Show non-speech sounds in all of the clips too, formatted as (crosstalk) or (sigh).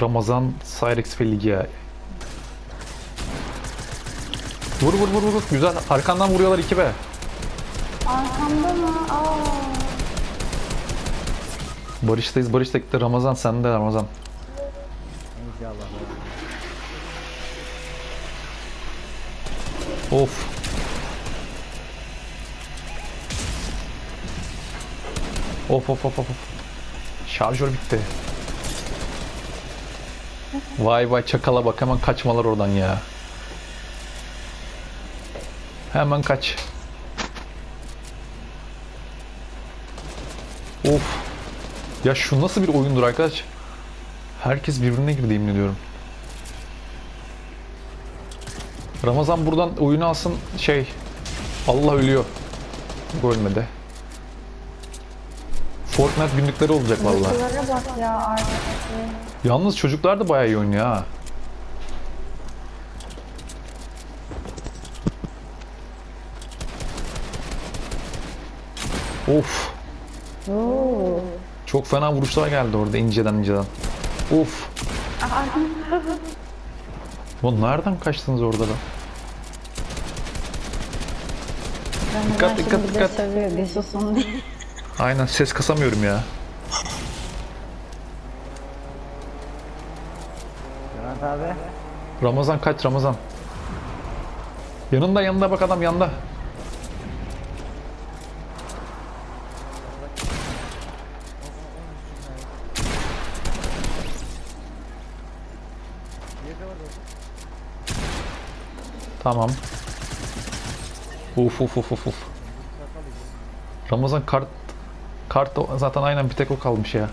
Ramazan Cyrex ve Ligia. Vur vur vur vur. Güzel. Arkandan vuruyorlar 2B. Arkamda mı? Aa. Barış'tayız. Barış gitti. Ramazan sende Ramazan. İnşallah. Of of of of. of. Şarjör bitti. Vay vay çakala bak hemen kaçmalar oradan ya. Hemen kaç. Of. Ya şu nasıl bir oyundur arkadaş? Herkes birbirine girdi yemin ediyorum. Ramazan buradan oyunu alsın şey Allah ölüyor. Ölmedi. Fortnite günlükleri olacak vallahi. Şuralara bak ya arkadaki. Yalnız çocuklar da bayağı iyi oynuyor ha. Of. Oo. Çok fena vuruşlar geldi orada inceden inceden. Of. (laughs) Bu nereden kaçtınız orada da? Dikkat, dikkat, dikkat. Seviyor, bir susun diye. Aynen ses kasamıyorum ya. Levent abi. Ramazan kaç Ramazan. Yanında yanında bak adam yanında. Tamam. Uf uf uf uf uf. Ramazan kart kart da zaten aynen bir tek o kalmış ya.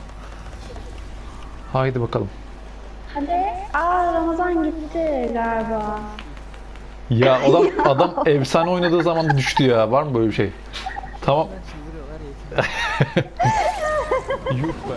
Haydi bakalım. Hadi. Aa Ramazan gitti galiba. Ya (laughs) adam adam efsane oynadığı zaman düştü ya. Var mı böyle bir şey? Tamam. Yuh be.